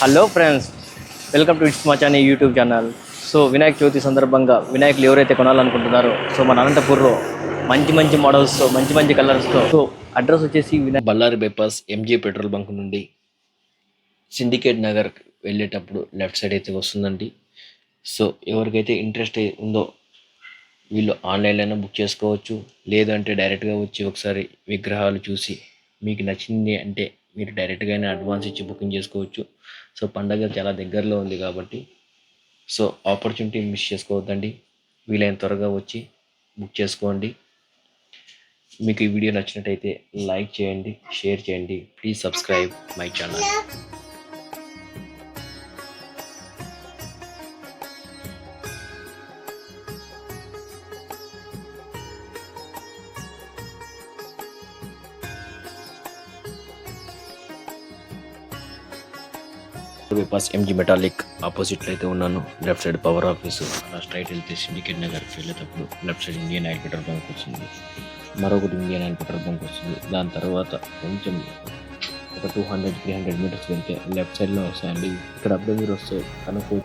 Hello friends welcome to it's Machani YouTube channel so Vinayaka Chavithi సందర్భంగా వినాయకులు ఎవరైతే కొనాలనుకుంటున్నారో so మన అనంతపూర్లో మంచి మంచి మోడల్స్తో మంచి మంచి కలర్స్తో సో అడ్రస్ వచ్చేసి Vinayaka Bellary bypass MG petrol bunk నుండి సిండికేట్ నగర్ వెళ్ళేటప్పుడు లెఫ్ట్ సైడ్ అయితే వస్తుందండి. సో ఎవరికైతే ఇంట్రెస్ట్ ఉందో వీళ్ళు ఆన్లైన్లోనే బుక్ చేసుకోవచ్చు. లేదంటే డైరెక్ట్గా వచ్చి ఒకసారి విగ్రహాలు చూసి మీకు నచ్చింది అంటే మీరు డైరెక్ట్గానే అడ్వాన్స్ ఇచ్చి బుకింగ్ చేసుకోవచ్చు. సో పండగ చాలా దగ్గరలో ఉంది కాబట్టి. సో ఆపర్చునిటీ మిస్ చేసుకోవద్దండి. వీలైన త్వరగా వచ్చి బుక్ చేసుకోండి. మీకు ఈ వీడియో నచ్చినట్టయితే లైక్ చేయండి షేర్ చేయండి. Please subscribe my channel. Bypass MG metallic ఆపోజిట్లో అయితే ఉన్నాను. లెఫ్ట్ సైడ్ పవర్ ఆఫీసు అలా స్ట్రైట్ వెళ్తే సిండికేట్ నగర్కి వెళ్ళేటప్పుడు left side Indian oil petrol bunk వస్తుంది. మరొకటి ఇండియన్ ఆయిల్ పెట్రోల్ బంక్ వస్తుంది. దాని తర్వాత కొంచెం ఒక two hundred three hundred meters వెళ్తే లెఫ్ట్ సైడ్లో వస్తాయండి. ఇక్కడ అబ్బాయి మీరు వస్తే కనుక